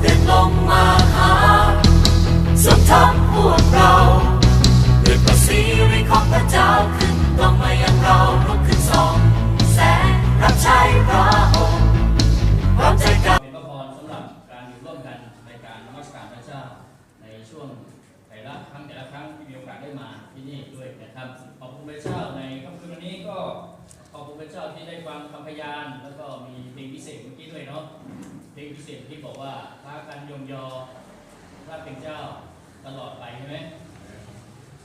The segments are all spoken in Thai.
เด็จลงมาหาทรงทับพวกเราด้วยพระสิริของพระเจ้าขึ้นตรงมายังเราลุกขึ้นสองแสงรับใช้พระองค์พร้อมใจกันเป็นพระพรสำหรับการอยู่ร่วมกันในการนมัสการพระเจ้าในช่วงแต่ละครั้งแต่ละครั้งที่มีโอกาสได้มาที่นี่ด้วยนะครับขอบคุณพระเจ้าในค่ำคืนวันนี้ก็ขอบคุณพระเจ้าที่ได้ฟังคำพยาน แล้วก็มีเพลงพิเศษเมื่อกี้ด้วยเนาะ เพลงพิเศษที่บอกว่าท้ากันยงยอพระเป็นเจ้าตลอดไปใช่ไหม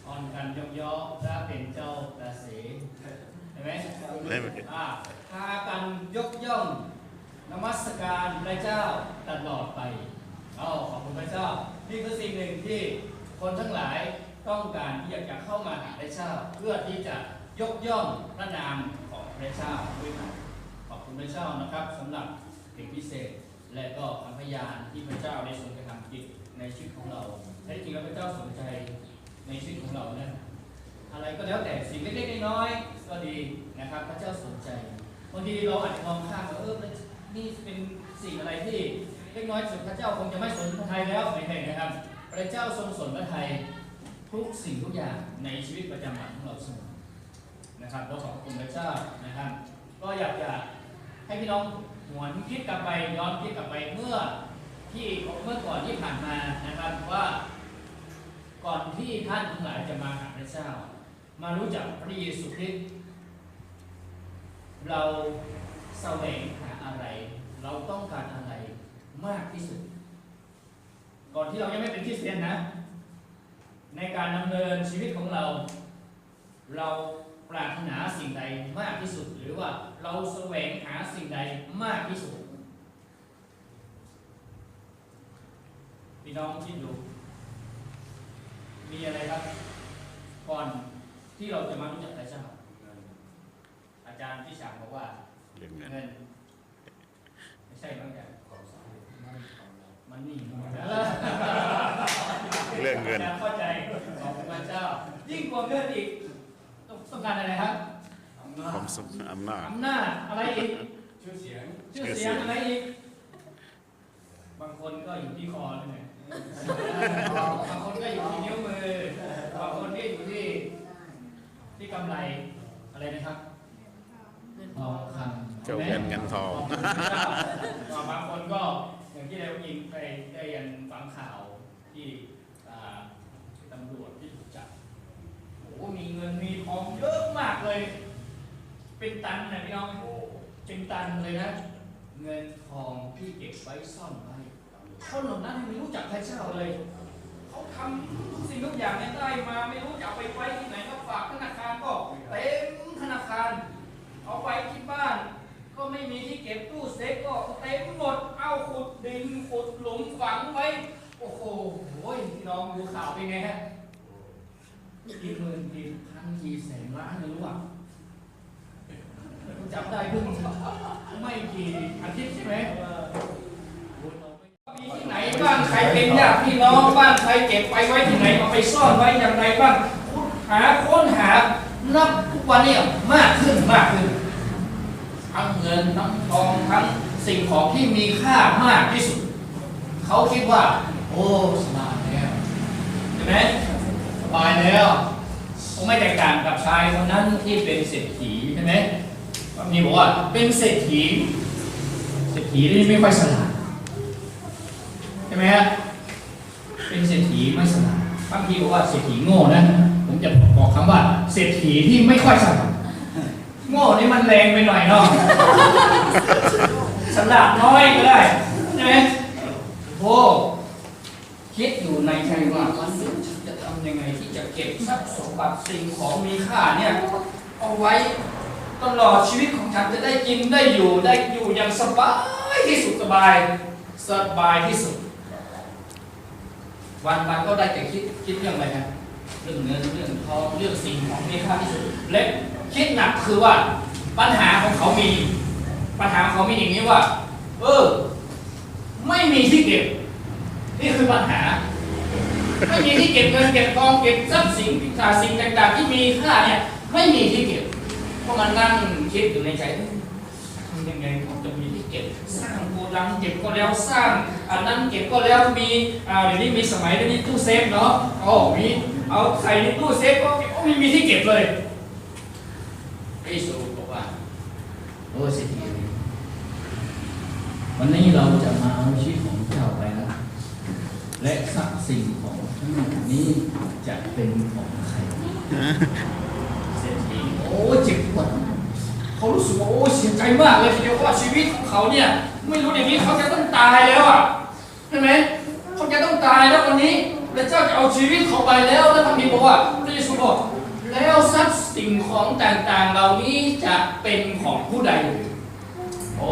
อ่อนกันยงยอพระเป็นเจ้าประเสใช่ไหมได้ไหมอ่าพากันยกย่องนมัสการพระเจ้าตลอดไปเอาขอบคุณพระเจ้า นี่คือสิ่งหนึ่งที่คนทั้งหลายต้องการที่อยากจะเข้ามาหาพระเจ้า เพื่อที่จะยกย่องพระนามของพระเจ้าด้วยกันขอบคุณพระเจ้านะครับสำหรับสิ่งพิเศษ และก็คำพยานที่พระเจ้าได้ทรงกระทำกิจในชีวิตของเราแท้จริงแล้วพระเจ้าสนใจในชีวิตของเรานะอะไรก็แล้วแต่สิ่งเล็กๆน้อยๆก็ดีนะครับ พระเจ้าสนใจบางทีเราอาจจะมองข้ามว่าเออนนี่เป็นสิ่งอะไรที่เล็กน้อยสุดพระเจ้าคงจะไม่สนพระทัยแล้วไม่ใช่นะครับ พระเจ้าทรงสนพระทัยทุกสิ่งทุกอย่างในชีวิตประจำวันของเราเสมอนะครับเราขอบคุณพระเจ้านะครับ ก็อยากจะให้พี่น้อง หวนคิดกลับไปย้อนคิดกลับไปเมื่อที่เมื่อก่อนที่ผ่านมานะครับว่าก่อนที่ท่านทั้งหลายจะมาหาพระเจ้า มารู้จักพระเยซูคริสต์เราแสวงหาอะไร เราต้องการอะไรมากที่สุด ก่อนที่เรายังไม่เป็นคริสเตียนนะ ในการดำเนินชีวิตของเรา เรา ปรารถนาสิ่งใดมากที่สุด หรือว่าเราแสวงหาสิ่งใดมากที่สุดพี่น้องคิดดู มีอะไรครับ ก่อนที่เราจะมารู้จักพระเจ้าอาจารย์ที่ฉางบอกว่าเรื่องนั้นเงินไม่ใช่บ้างแต่มันนี่เรื่องเงินาจารย์เข้าใจของพระเจ้า ยิ่งกว่าเงินอีก ต้องต้องการอะไรครับความสุขอำนาจอำนาจอะไรอีกชื่อเสียงชื่อเสียงอะไรอีก บางคนก็อยู่ที่คอเลยเนี่ยบางคนก็อยู่ที่นิ้วมือ บางคนก็อยู่ที่ ที่กำไรอะไรนะครับทองคำเจ้าเงินเงินทองก็บางคนก็อย่างที่ได้ยินไปได้ยันฟังข่าวที่อ่าตำรวจที่ถูกจับ โอ้โหมีเงินมีทองเยอะมากเลย เป็นตันนะพี่น้องโอ้เป็นตันเลยนะ เงินทองที่เก็บไว้ซ่อนไว้คนเหล่านั้นไม่รู้จักพระเจ้าเลยเขาทำทุกสิ่งทุกอย่างเนี่ยได้มาไม่รู้จะเอาไปไว้ที่ไหนก็ฝากธนาคารก็เต็มธนาคาร เอาไว้ที่บ้าน ก็ไม่มีที่เก็บตู้เซฟก็เต็มหมดเอาขุดดินขุดหลุมฝังไว้ โอ้โหโอ้ยพี่น้องดูข่าวเป็นไงฮะ กี่หมื่นกี่พันกี่แสนล้านไม่รู้อะจำได้เพิ่งไม่กี่อาทิตย์ใช่ไหมมีที่ไหนบ้างใครเป็นญาติพี่น้องบ้างใครเก็บไปไว้ที่ไหนเอาไปซ่อนไว้อย่างไรบ้างค้นหาค้นหานับทุกวันเนี่ยมากขึ้นมากขึ้นทั้งเงินทั้งทองทั้งสิ่งของที่มีค่ามากที่สุด เขาคิดว่า โอ้สบายแล้วใช่ไหม สบายแล้วคงไม่แตกต่างกับชายคนนั้นที่เป็นเศรษฐีใช่ไหมมีบอกว่าเป็นเศรษฐีเศรษฐีที่ไม่ค่อยฉลาดใช่ไหมฮะเป็นเศรษฐีไม่ฉลาดบางทีบอกว่าเศรษฐีโง่นะผมจะบอกคำว่า เศรษฐีที่ไม่ค่อยฉลาดโง่นี่มันแรงไปหน่อยเนาะฉลาดน้อยก็ได้ใช่ไหมโอ้คิดอยู่ในใจว่าวันนี้ฉั ยังไงที่จะเก็บทรัพย์สมบัติสิ่งของมีค่าเนี่ยเอาไว้ตลอดชีวิตของฉันจะได้กินได้อยู่ได้อยู่อย่างสบายที่สุดสบายสบายที่สุด วันวันก็ได้แต่คิดคิดเรื่องอะไรนะเรื่องเงินเรื่องทองเรื่องสิ่งของมีค่าที่สุดและคิดหนักคือว่าปัญหาของเขามี ปัญหาของเขามีอย่างนี้ว่า เออ ไม่มีที่เก็บ นี่คือปัญหา ไม่มีที่เก็บเงินเก็บทองเก็บทรัพย์สินสิ่งต่างๆ ที่มีค่าเนี่ยไม่มีที่เก็บก็มานั่งคิดอยู่ในใจเอ้ยทำำยังไงเขาจะมีที่เก็บสร้างโกดังเก็บก็แล้วสร้างอันนั้นเก็บก็แล้วมีอ่าเดี๋ยวนี้มีสมัยเดี๋ยวนี้ตู้เซฟเนาะโอ้มีเอาใส่ในตู้เซฟก็โอ้ไม่มีที่เก็บเลยพระเยซูบอกว่าโอ้เศรษฐีวันนี้เราจะมาเอาชีวิตของเจ้าไปนะ และทรัพย์สิ่งของทั้งหมดนี้จะเป็นของใครเศรษฐีโอ้เจ็บปวดเขารู้สึกว่าโอ้เสียใจมากเลยทีเดียวเพราะว่าชีวิตของเขาเนี่ย ไม่รู้อย่างนี้เขาจะต้องตายแล้วอะใช่ไหมเขาจะต้องตายแล้ววันนี้พระเจ้าจะเอาชีวิตเขาไปแล้วแล้วพระบิดบอกว่าพระเยซูบอกแล้วทรัพย์สิ่งของต่างๆ เหล่านี้จะเป็นของผู้ใด โอ้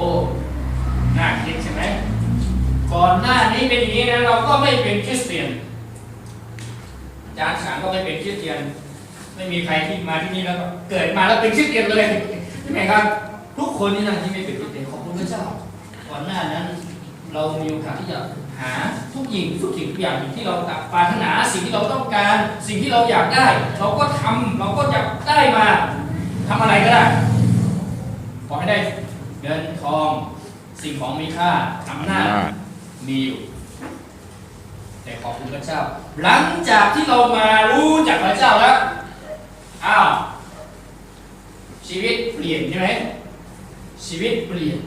น่าคิดใช่ไหม ก่อนหน้านี้เป็นอย่างนี้นะเราก็ไม่เป็นคริสเตียนอาจารย์ฉางก็ไม่เป็นคริสเตียน ไม่มีใครที่มาที่นี่แล้วก็เกิดมาแล้วเป็นคริสเตียนเลยใช่ไหมครับ ทุกคนนี่นะที่ไม่เป็นคริสเตียนขอบคุณพระเจ้า ก่อนหน้านั้น เรามีโอกาสที่จะหาทุกอย่างทุกสิ่งทุกอย่างที่เราปรารถนาสิ่งที่เราต้องการ สิ่งที่เราอยากได้ เราก็ทำเราก็จะได้มาทำอะไรก็ได้ขอให้ได้เงินทอง สิ่งของมีค่าอำนาจ มีอยู่ แต่ขอบคุณพระเจ้า หลังจากที่เรามารู้จักพระเจ้าแล้วอ้าวชีวิตเปลี่ยนใช่ไหมชีวิตเปลี่ยน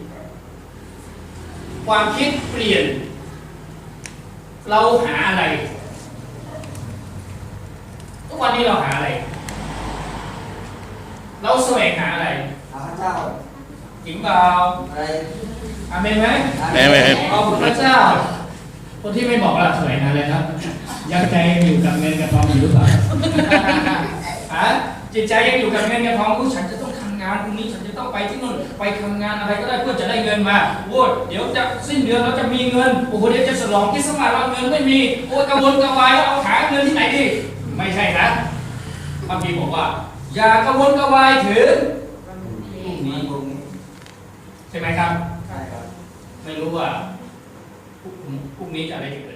ความคิดเปลี่ยน เราหาอะไรทุกวันนี้เราหาอะไร เราแสวงหาอะไรหาพระเจ้า จริงเปล่าอะไรอาเมนไหมเอ้ยเอ้ยขอบคุณพระเจ้า คนที่ไม่บอกว่าสวยงานเลยครับ ยังใจยังอยู่กับเงินกับทองอยู่หรือเปล่าฮะจิตใจยังอยู่กับเงินกับทองรู้ฉันจะต้องทำงานพรุ่งนี้ฉันจะต้องไปที่นู่นไปทำงานอะไรก็ได้เพื่อจะได้เงินมาโอ้ยเดี๋ยวจะสิ้นเดือนเราจะมีเงินโอ้โหเดี๋ยวจะฉลองคริสต์มาสเราเงินไม่มีโอ้ยกระวนกระวายแล้วเอาหาเงินที่ไหนดีไม่ใช่นะพระพีบอกว่า อย่ากระวนกระวายถึงพรุ่งนี้พรุ่งนี้ ใช่ไหมครับ ใช่ครับ ไม่รู้ว่าพรุ่งพรุ่งนี้จะอะไรจะเกิด